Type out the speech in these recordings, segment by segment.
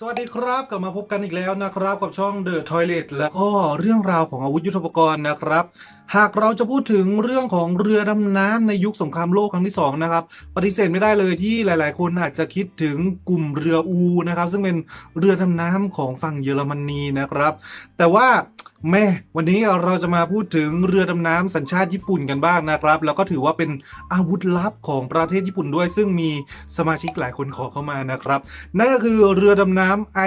สวัสดีครับกลับมาพบกันอีกแล้วนะครับ กับช่อง The Toilet แล้วก็เรื่องราวของอาวุธยุทโธปกรณ์นะครับ หากเราจะพูดถึงเรื่องของเรือดำน้ำในยุคสงครามโลกครั้งที่สองนะครับปฏิเสธไม่ได้เลยที่หลาย ๆ คนอาจจะคิดถึงกลุ่มเรืออูนะครับ ซึ่งเป็นเรือดำน้ำของฝั่งเยอรมนีนะครับ แต่ว่าแม่วันนี้เราจะมาพูดถึงเรือดำน้ำสัญชาติญี่ปุ่นกันบ้างนะครับ แล้วก็ถือว่าเป็นอาวุธลับของประเทศญี่ปุ่นด้วย ซึ่งมีสมาชิกหลายคนขอเข้ามานะครับ นั่นก็คือเรือดำน้ำไอ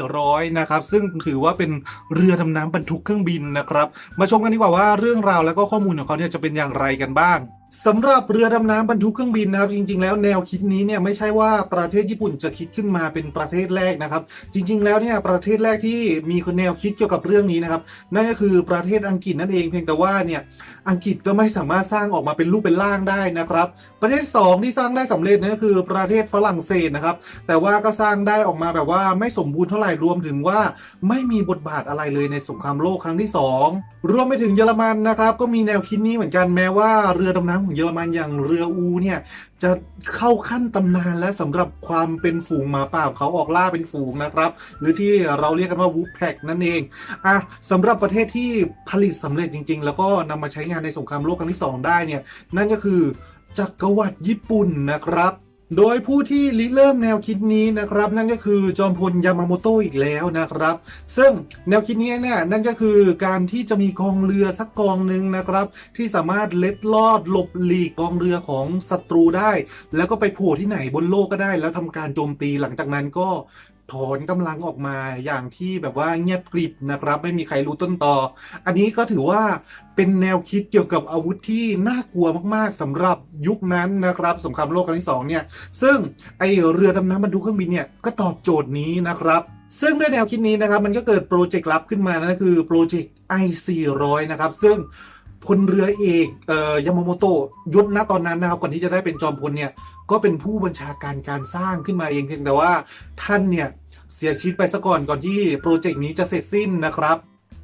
400นะครับ ซึ่งถือว่าเป็นเรือดำน้ำบรรทุกเครื่องบินนะครับ มาชมกันดีกว่าว่าเรื่องราวและก็ข้อมูลของเขาเนี่ยจะเป็นอย่างไรกันบ้าง สำหรับเรือดำน้ำบรรทุกเครื่องบินนะครับ จริง ๆ แล้วแนวคิดนี้เนี่ยไม่ใช่ว่าประเทศญี่ปุ่นจะคิดขึ้นมาเป็นประเทศแรกนะครับ จริง ๆ แล้วเนี่ยประเทศแรกที่มีแนวคิดเกี่ยวกับเรื่องนี้นะครับ นั่นก็คือประเทศอังกฤษนั่นเองเพียงแต่ว่าเนี่ยอังกฤษก็ไม่สามารถสร้างออกมาเป็นรูปเป็นร่างได้นะครับ ประเทศสองที่สร้างได้สำเร็จนั่นก็คือประเทศฝรั่งเศสนะครับ แต่ว่าก็สร้างได้ออกมาแบบว่าไม่สมบูรณ์เท่าไหร่รวมถึงว่าไม่มีบทบาทอะไรเลยในสงครามโลกครั้งที่ 2 รวมไปถึงเยอรมันนะครับ ก็มีแนวคิดนี้เหมือนกันแม้ว่าเรือดำน้ำของเยอรมันอย่างเรืออูเนี่ย จะเข้าขั้นตำนานและสำหรับความเป็นฝูงหมาป่าของเขาออกล่าเป็นฝูงนะครับ หรือที่เราเรียกกันว่าวูฟแพ็กนั่นเองอะสำหรับประเทศที่ผลิตสำเร็จจริง ๆ แล้วก็นำมาใช้งานในสงครามโลกครั้งที่สองได้เนี่ย นั่นก็คือจักรวรรดิญี่ปุ่นนะครับ โดยผู้ที่ริเริ่มแนวคิดนี้นะครับนั่นก็คือจอมพลยามาโมโตะอีกแล้วนะครับ ซึ่งแนวคิดนี้เนี่ยนั่นก็คือการที่จะมีกองเรือสักกองหนึ่งนะครับ ที่สามารถเล็ดลอดหลบหลีกกองเรือของศัตรูได้ แล้วก็ไปโผล่ที่ไหนบนโลกก็ได้ แล้วทำการโจมตีหลังจากนั้นก็ ถอนกำลังออกมาอย่างที่แบบว่าเงียบกริบนะครับ ไม่มีใครรู้ต้นตออันนี้ก็ถือว่าเป็นแนวคิดเกี่ยวกับอาวุธที่น่ากลัวมากๆสำหรับยุคนั้นนะครับสงครามโลกครั้งที่สองเนี่ยซึ่งไอเรือดำน้ำบรรทุกเครื่องบินเนี่ยก็ตอบโจทย์นี้นะครับซึ่งด้วยแนวคิดนี้นะครับมันก็เกิดโปรเจกต์ลับขึ้นมานั่นก็คือโปรเจกต์ I400 นะครับซึ่ง พลเรือเอกเอ่อยามาโมโตะยศณตอนนั้นนะครับก่อนที่จะได้เป็นจอมพลเนี่ยก็เป็นผู้บัญชาการการสร้างขึ้นมาเองเพียงแต่ว่าท่านเนี่ยเสียชีวิตไปซะก่อนก่อนที่โปรเจกต์นี้จะเสร็จสิ้นนะครับ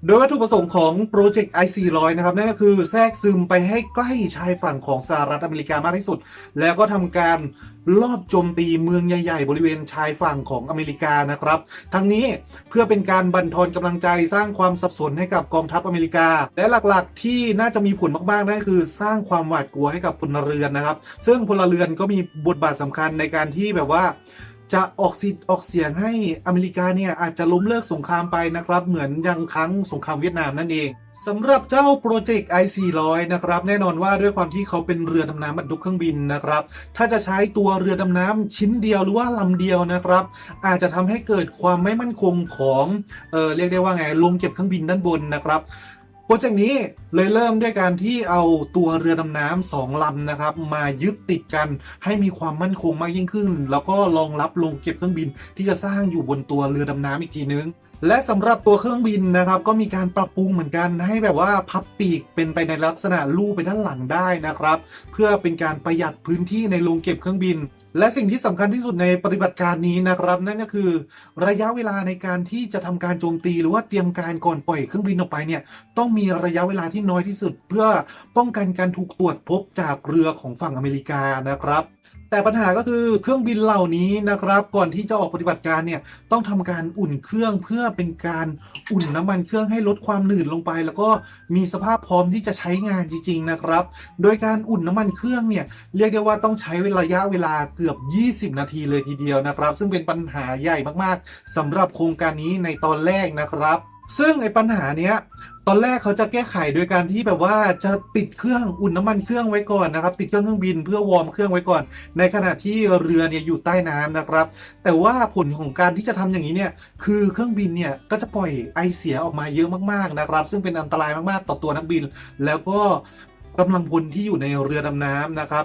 โดยวัตถุประสงค์ของโปรเจกต์ I400 นะครับนั่นก็คือแทรกซึมไปให้ใกล้ชายฝั่งของสหรัฐอเมริกามากที่สุด แล้วก็ทำการลอบโจมตีเมืองใหญ่ ๆ บริเวณชายฝั่งของอเมริกานะครับ ทั้งนี้เพื่อเป็นการบั่นทอนกำลังใจสร้างความสับสนให้กับกองทัพอเมริกา และหลักๆ ที่น่าจะมีผลมากๆนั่นก็คือ สร้างความหวาดกลัวให้กับพลเรือนนะครับ ซึ่งพลเรือนก็มีบทบาทสำคัญในการที่แบบว่า จะออกสิทธิ์ออกเสียงให้อเมริกาเนี่ยอาจจะล้มเลิกสงครามไปนะครับ เหมือนยังครั้งสงครามเวียดนามนั่นเองสำหรับเจ้าโปรเจกต์ I400 นะครับ แน่นอนว่าด้วยความที่เขาเป็นเรือดำน้ำบรรทุกเครื่องบินนะครับ ถ้าจะใช้ตัวเรือดำน้ำชิ้นเดียวหรือว่าลำเดียวนะครับ อาจจะทำให้เกิดความไม่มั่นคงของเออเรียกได้ว่าไงลงเก็บเครื่องบินด้านบนนะครับ โปรเจกต์นี้เลยเริ่มด้วยการที่เอาตัวเรือดำน้ำสองลำนะครับ มายึดติดกันให้มีความมั่นคงมากยิ่งขึ้น แล้วก็รองรับลงเก็บเครื่องบินที่จะสร้างอยู่บนตัวเรือดำน้ำอีกทีนึงและสำหรับตัวเครื่องบินนะครับ ก็มีการปรับปรุงเหมือนกันให้แบบว่าพับปีกเป็นไปในลักษณะลู่ไปด้านหลังได้นะครับ เพื่อเป็นการประหยัดพื้นที่ในโรงเก็บเครื่องบิน และสิ่งที่สำคัญที่สุดในปฏิบัติการนี้นะครับ นั่นก็คือ ระยะเวลาในการที่จะทำการโจมตี หรือว่าเตรียมการก่อนปล่อยเครื่องบินออกไปเนี่ยต้องมีระยะเวลาที่น้อยที่สุด เพื่อป้องกันการถูกตรวจพบจากเรือของฝั่งอเมริกานะครับ แต่ปัญหาก็คือเครื่องบินเหล่านี้นะครับ ก่อนที่จะออกปฏิบัติการเนี่ยต้องทำการอุ่นเครื่องเพื่อเป็นการอุ่นน้ำมันเครื่องให้ลดความหนืดลงไป แล้วก็มีสภาพพร้อมที่จะใช้งานจริง ๆ นะครับ โดยการอุ่นน้ำมันเครื่องเนี่ยเรียกได้ว่าต้องใช้ระยะเวลาเกือบ 20 นาทีเลยทีเดียวนะครับ ซึ่งเป็นปัญหาใหญ่มากๆสำหรับโครงการนี้ในตอนแรกนะครับ ซึ่งไอ้ปัญหาเนี้ย ตอนแรกเขาจะแก้ไขโดยการที่แบบว่าจะติดเครื่องอุ่นน้ำมันเครื่องไว้ก่อนนะครับ ติดเครื่องเครื่องบินเพื่อวอร์มเครื่องไว้ก่อน ในขณะที่เรือเนี่ยอยู่ใต้น้ำนะครับ แต่ว่าผลของการที่จะทำอย่างนี้เนี่ยคือเครื่องบินเนี่ยก็จะปล่อยไอเสียออกมาเยอะมากๆนะครับ ซึ่งเป็นอันตรายมากๆต่อตัวนักบิน แล้วก็กำลังพลที่อยู่ในเรือดำน้ำนะครับ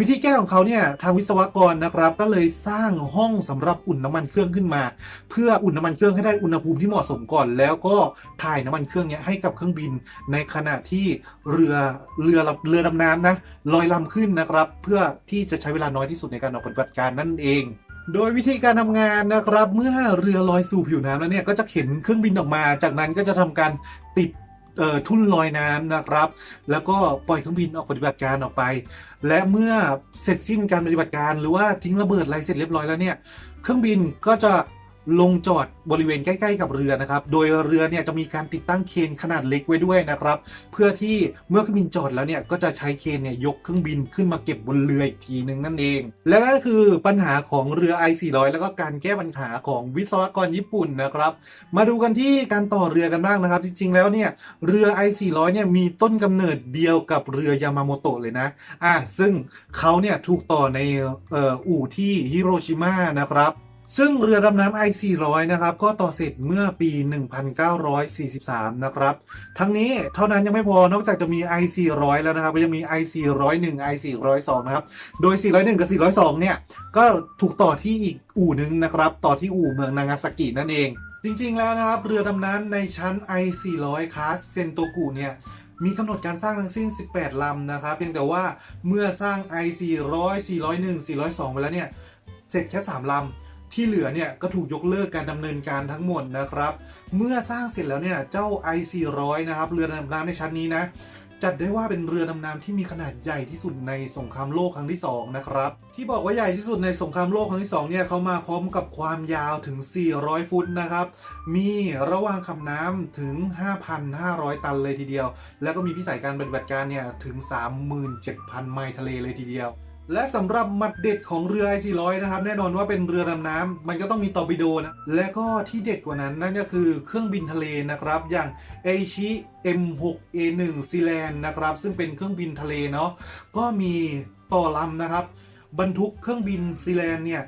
วิธีแก้ของเขาเนี่ยทางวิศวกรนะครับก็เลยสร้างห้องสำหรับอุ่นน้ำมันเครื่องขึ้นมา เพื่ออุ่นน้ำมันเครื่องให้ได้อุณหภูมิที่เหมาะสมก่อน แล้วก็ถ่ายน้ำมันเครื่องเนี้ยให้กับเครื่องบิน ในขณะที่เรือเรือเรือดำน้ำนะลอยลำขึ้นนะครับ เพื่อที่จะใช้เวลาน้อยที่สุดในการออกปฏิบัติการนั่นเองโดยวิธีการทำงานนะครับ เมื่อเรือลอยสู่ผิวน้ำแล้วเนี่ยก็จะเข็นเครื่องบินออกมา จากนั้นก็จะทำการติด ทุ่นลอยน้ำนะครับ แล้วก็ปล่อยเครื่องบินออกปฏิบัติการออกไป และเมื่อเสร็จสิ้นการปฏิบัติการหรือว่าทิ้งระเบิดอะไรเสร็จเรียบร้อยแล้วเนี่ย เครื่องบินก็จะ ลงจอดบริเวณใกล้ๆกับเรือนะครับ โดยเรือเนี่ยจะมีการติดตั้งเคนขนาดเล็กไว้ด้วยนะครับ เพื่อที่เมื่อเครื่องบินจอดแล้วเนี่ยก็จะใช้เคนเนี่ยยกเครื่องบินขึ้นมาเก็บบนเรืออีกทีหนึ่งนั่นเอง และนั่นก็คือปัญหาของเรือ I400 แล้วก็การแก้ปัญหาของวิศวกรญี่ปุ่นนะครับ มาดูกันที่การต่อเรือกันบ้างนะครับ จริงๆแล้วเนี่ยเรือ I400 เนี่ยมีต้นกำเนิดเดียวกับเรือยามาโมโตะเลยนะอะซึ่งเขาเนี่ยถูกต่อในอ,อ,อู่ที่ฮิโรชิมานะครับ ซึ่งเรือดำน้ำ I400 นะครับ ก็ต่อเสร็จเมื่อปี 1943 นะครับ ทั้งนี้เท่านั้นยังไม่พอนอกจากจะมี I400 แล้วนะครับยังมี I401 I402 นะครับ โดย 401 กับ 402 เนี่ย ก็ถูกต่อที่อีกอู่หนึ่งนะครับ ต่อที่อู่เมืองนางาซากินั่นเอง จริงๆแล้วนะครับ เรือดำน้ำในชั้น I400 คลาสเซนโตกุเนี่ยมีกำหนดการสร้างทั้งสิ้น 18 ลำนะครับ เพียงแต่ว่าเมื่อสร้าง I400 401 402 ไปแล้วเนี่ย เสร็จแค่ 3 ลำ ที่เหลือเนี่ยก็ถูกยกเลิกการดำเนินการทั้งหมดนะครับ เมื่อสร้างเสร็จแล้วเนี่ยเจ้า I400 นะครับเรือดำน้ำในชั้นนี้นะจัดได้ว่าเป็นเรือดำน้ำที่มีขนาดใหญ่ที่สุดในสงครามโลกครั้งที่ 2 นะครับ ที่บอกว่าใหญ่ที่สุดในสงครามโลกครั้งที่ 2 เนี่ยเขามาพร้อมกับความยาวถึง 400 ฟุตนะครับ มีระหว่างคำน้ำถึง 5,500 ตันเลยทีเดียว แล้วก็มีพิสัยการปฏิบัติการเนี่ยถึง 37,000 ไมล์ทะเลเลยทีเดียว และสำหรับหมัดเด็ดของเรือ I400 นะครับ แน่นอนว่าเป็นเรือดำน้ำมันก็ต้องมีตอร์ปิโดนะ และก็ที่เด็ดกว่านั้นนั่นก็คือเครื่องบินทะเลนะครับ อย่างไอชิ M6A1 ซีแลนนะครับ ซึ่งเป็นเครื่องบินทะเลเนาะก็มีต่อลำนะครับ บรรทุกเครื่องบินซีแลนเนี่ย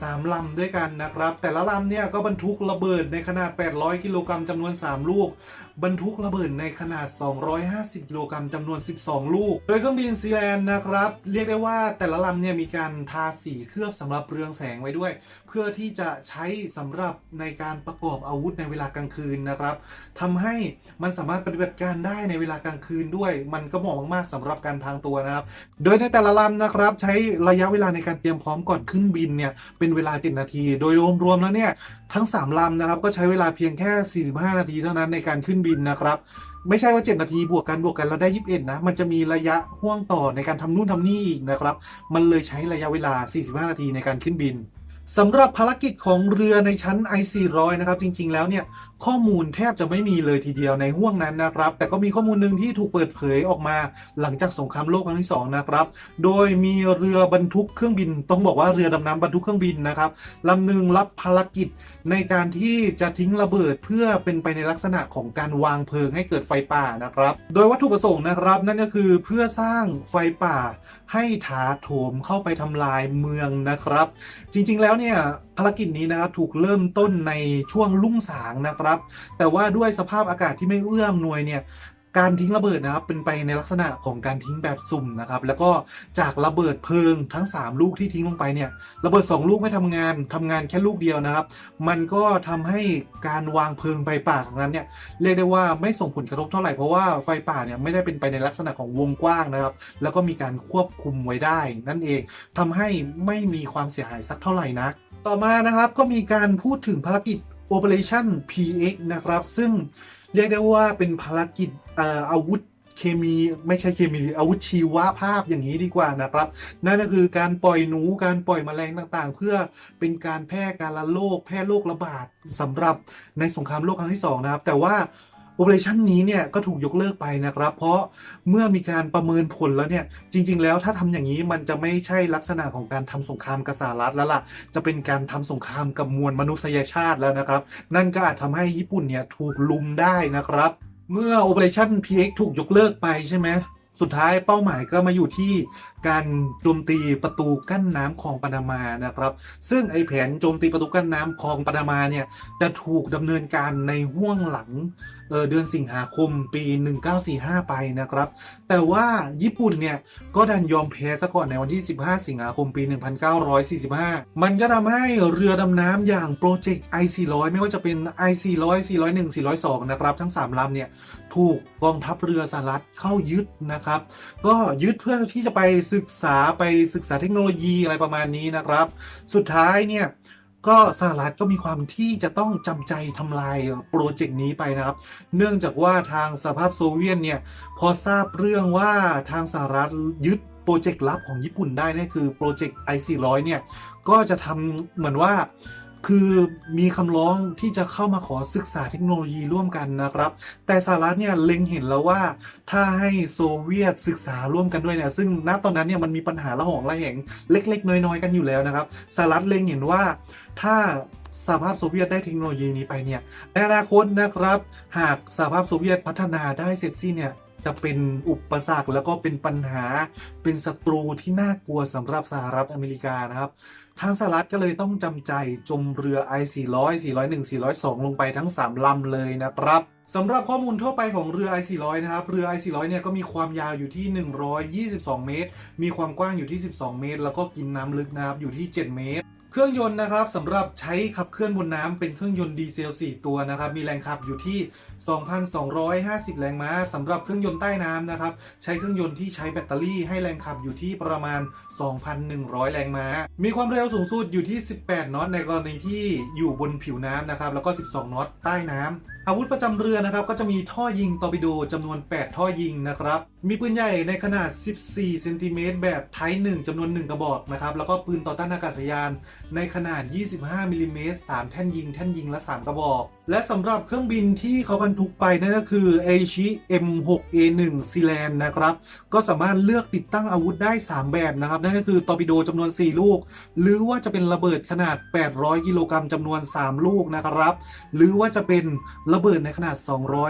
สามลำด้วยกันนะครับ แต่ละลำเนี่ยก็บรรทุกระเบิดในขนาด 800 กิโลกรัมจำนวน 3 ลูก บรรทุกระเบิดในขนาด 250 กิโลกรัมจำนวน 12 ลูก โดยเครื่องบินซีแลนด์นะครับ เรียกได้ว่าแต่ละลำเนี่ยมีการทาสีเคลือบสำหรับเรืองแสงไว้ด้วย เพื่อที่จะใช้สำหรับในการประกอบอาวุธในเวลากลางคืนนะครับทำให้มันสามารถปฏิบัติการได้ในเวลากลางคืนด้วย มันก็เหมาะมากๆสำหรับการพรางตัวนะครับ โดยในแต่ละลำนะครับใช้ระยะเวลาในการเตรียมพร้อมก่อนขึ้นบินเนี่ยเป็นเวลา 7 นาที โดยรวมๆแล้วเนี่ยทั้ง 3ลำนะครับก็ใช้เวลาเพียงแค่ 45 นาทีเท่านั้นในการขึ้นบินนะครับไม่ใช่ว่า 7 นาทีบวกกันบวกกันเราได้ 21 นะ มันจะมีระยะห่วงต่อในการทำนู่นทำนี่อีกนะครับ มันเลยใช้ระยะเวลา 45 นาทีในการขึ้นบิน สำหรับภารกิจของเรือในชั้น I400 นะครับ จริง ๆ แล้วเนี่ย ข้อมูลแทบจะไม่มีเลยทีเดียวในห่วงนั้นนะครับ แต่ก็มีข้อมูลหนึ่งที่ถูกเปิดเผยออกมา หลังจากสงครามโลกครั้งที่ 2 นะครับ โดยมีเรือบรรทุกเครื่องบิน ต้องบอกว่าเรือดำน้ำบรรทุกเครื่องบินนะครับลำหนึ่งรับภารกิจในการที่จะทิ้งระเบิดเพื่อเป็นไปในลักษณะของการวางเพลิงให้เกิดไฟป่านะครับ โดยวัตถุประสงค์นะครับ นั่นก็คือเพื่อสร้างไฟป่าให้ถาโถมเข้าไปทำลายเมืองนะครับ จริง ๆ แล้วเนี่ยภารกิจนี้นะครับถูกเริ่มต้นในช่วงลุ่งสางนะครับ แต่ว่าด้วยสภาพอากาศที่ไม่เอื้อมหน่วยเนี่ย การทิ้งระเบิดนะครับเป็นไปในลักษณะของการทิ้งแบบสุ่มนะครับแล้วก็จากระเบิดเพลิงทั้ง 3 ลูกที่ทิ้งลงไปเนี่ยระเบิด 2 ลูกไม่ทำงานทำงานแค่ลูกเดียวนะครับ มันก็ทำให้การวางเพลิงไฟป่าของนั้นเนี่ยเรียกได้ว่าไม่ส่งผลกระทบเท่าไหร่เพราะว่าไฟป่าเนี่ยไม่ได้เป็นไปในลักษณะของวงกว้างนะครับ แล้วก็มีการควบคุมไว้ได้ นั่นเองทำให้ไม่มีความเสียหายสักเท่าไหร่นักต่อมานะครับก็มีการพูดถึงภารกิจ Operation PX นะครับ ซึ่งเรียกได้ว่าเป็นภารกิจ อาวุธเคมีไม่ใช่เคมีอาวุธชีวภาพอย่างนี้ดีกว่านะครับ นั่นก็คือการปล่อยหนูการปล่อยแมลงต่างๆ เพื่อเป็นการแพร่การละโรคแพร่โรคระบาดสำหรับในสงครามโลกครั้งที่สองนะครับ แต่ว่าโอเปอเรชันนี้เนี่ยก็ถูกยกเลิกไปนะครับ เพราะเมื่อมีการประเมินผลแล้วเนี่ย จริง ๆ แล้วถ้าทำอย่างนี้มันจะไม่ใช่ลักษณะของการทำสงครามกับสหรัฐแล้วล่ะ จะเป็นการทำสงครามกับมวลมนุษยชาติแล้วนะครับ นั่นก็อาจทำให้ญี่ปุ่นเนี่ยถูกลุมได้นะครับ เมื่อ Operation PX ถูกยกเลิกไปใช่ไหมสุดท้ายเป้าหมายก็มาอยู่ที่การโจมตีประตูกั้นน้ำคลองปานามานะครับ ซึ่งไอแผนโจมตีประตูกั้นน้ำคลองปานามาเนี่ยจะถูกดำเนินการในห่วงหลัง เออเดือนสิงหาคมปี 1945 ไปนะครับ แต่ว่าญี่ปุ่นเนี่ย ก็ดันยอมแพ้ซะก่อนในวันที่ 15 สิงหาคมปี 1945 มันก็ทำให้เรือดำน้ำอย่างโปรเจกต์ I400 ไม่ว่าจะเป็น I400 401 402 นะครับ ทั้ง 3ลำเนี่ย ถูกกองทัพเรือสหรัฐเข้ายึดนะครับ ก็ยึดเพื่อที่จะไปศึกษาไปศึกษาเทคโนโลยีอะไรประมาณนี้นะครับ สุดท้ายเนี่ย ก็สหรัฐก็มีความที่จะต้องจำใจทำลายโปรเจกต์นี้ไปนะครับ เนื่องจากว่าทางสภาพโซเวียตเนี่ยพอทราบเรื่องว่าทางสหรัฐยึดโปรเจกต์ลับของญี่ปุ่นได้นั่นคือโปรเจกต์ I400 เนี่ยก็จะทำเหมือนว่า คือมีคำร้องที่จะเข้ามาขอศึกษาเทคโนโลยีร่วมกันนะครับ แต่สหรัฐเนี่ยเล็งเห็นแล้วว่าถ้าให้โซเวียตศึกษาร่วมกันด้วยเนี่ยซึ่งณตอนนั้นเนี่ยมันมีปัญหาละหองระแหงเล็ก ๆ น้อยๆกันอยู่แล้วนะครับสหรัฐเล็งเห็นว่าถ้าสหภาพโซเวียตได้เทคโนโลยีนี้ไปเนี่ยในอนาคตนะครับ หากสหภาพโซเวียตพัฒนาได้เสร็จสิ้นเนี่ย จะเป็นอุปสรรคแล้วก็เป็นปัญหาเป็นศัตรูที่น่ากลัวสำหรับสหรัฐอเมริกานะครับ ทางสหรัฐก็เลยต้องจำใจจมเรือ I 400 401 402 ลงไปทั้ง 3 ลำเลยนะครับสำหรับข้อมูลทั่วไปของเรือ I 400 นะครับ เรือ I 400 เนี่ยก็มีความยาวอยู่ที่ 122 เมตร มีความกว้างอยู่ที่ 12 เมตร แล้วก็กินน้ำลึกนะครับอยู่ที่ 7 เมตร เครื่องยนต์นะครับสำหรับใช้ขับเคลื่อนบนน้ำเป็นเครื่องยนต์ดีเซล 4 ตัวนะครับ มีแรงขับอยู่ที่ 2,250 แรงม้าสำหรับเครื่องยนต์ใต้น้ำนะครับ ใช้เครื่องยนต์ที่ใช้แบตเตอรี่ให้แรงขับอยู่ที่ประมาณ 2,100 แรงม้า มีความเร็วสูงสุดอยู่ที่ 18นอตในกรณีที่อยู่บนผิวน้ำนะครับ แล้วก็ 12นอตใต้น้ำอาวุธประจำเรือนะครับก็จะมีท่อยิงตอร์ปิโดจำนวน 8 ท่อยิงนะครับมีปืนใหญ่ในขนาด 14 เซนติเมตรแบบไทป์1จำนวน 1 กระบอกนะครับ แล้วก็ปืนต่อต้านอากาศยานในขนาด 25มิลลิเมตร3แท่นยิง แท่นยิงละ 3 กระบอก และสำหรับเครื่องบินที่เขาบรรทุกไปนั่นก็คือ a c h i M6A1 ซีแลนนะครับ ก็สามารถเลือกติดตั้งอาวุธได้ 3 แบบนะครับ นั่นก็คือตอร์ปิโดจำนวน 4 ลูก หรือว่าจะเป็นระเบิดขนาด 800 กิโลกรัมจำนวน 3 ลูกนะครับ หรือว่าจะเป็นระเบิดในขนาด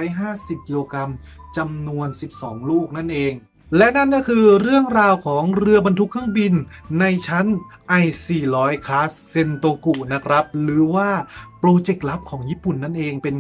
250 กิโลกรัม จำนวน 12 ลูกนั่นเอง และนั่นก็คือเรื่องราวของเรือบรรทุกเครื่องบินในชั้น I-400 คลาเซนโตกุนะครับ หรือว่าโปรเจกต์ลับของญี่ปุ่นนั่นเองเป็น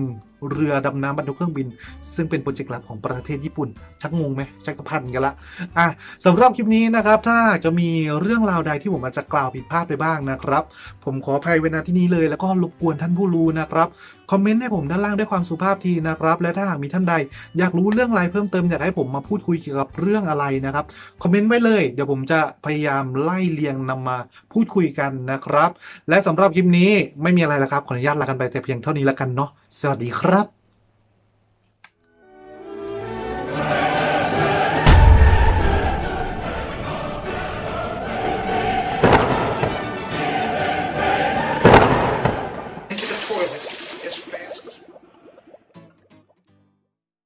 เรือดำน้ำบรรทุกเครื่องบิน ซึ่งเป็นโปรเจกต์ลับของประเทศญี่ปุ่น ชักงงไหมชักกระพันกันละอะสำหรับคลิปนี้นะครับ ถ้าจะมีเรื่องราวใดที่ผมอาจจะกล่าวผิดพลาดไปบ้างนะครับ ผมขออภัยเวลาที่นี้เลยแล้วก็รบกวนท่านผู้รู้นะครับคอมเมนต์ให้ผมด้านล่างด้วยความสุภาพทีนะครับ และถ้าหากมีท่านใด อยากรู้เรื่องอะไรเพิ่มเติมอยากให้ผมมาพูดคุยเกี่ยวกับเรื่องอะไรนะครับคอมเมนต์ไว้เลย เดี๋ยวผมจะพยายามไล่เรียงนำมาพูดคุยกันนะครับ และสำหรับคลิปนี้ไม่มีอะไรแล้วครับ ขออนุญาตลากันไปแต่เพียงเท่านี้แล้วกันเนาะสวัสดีครับ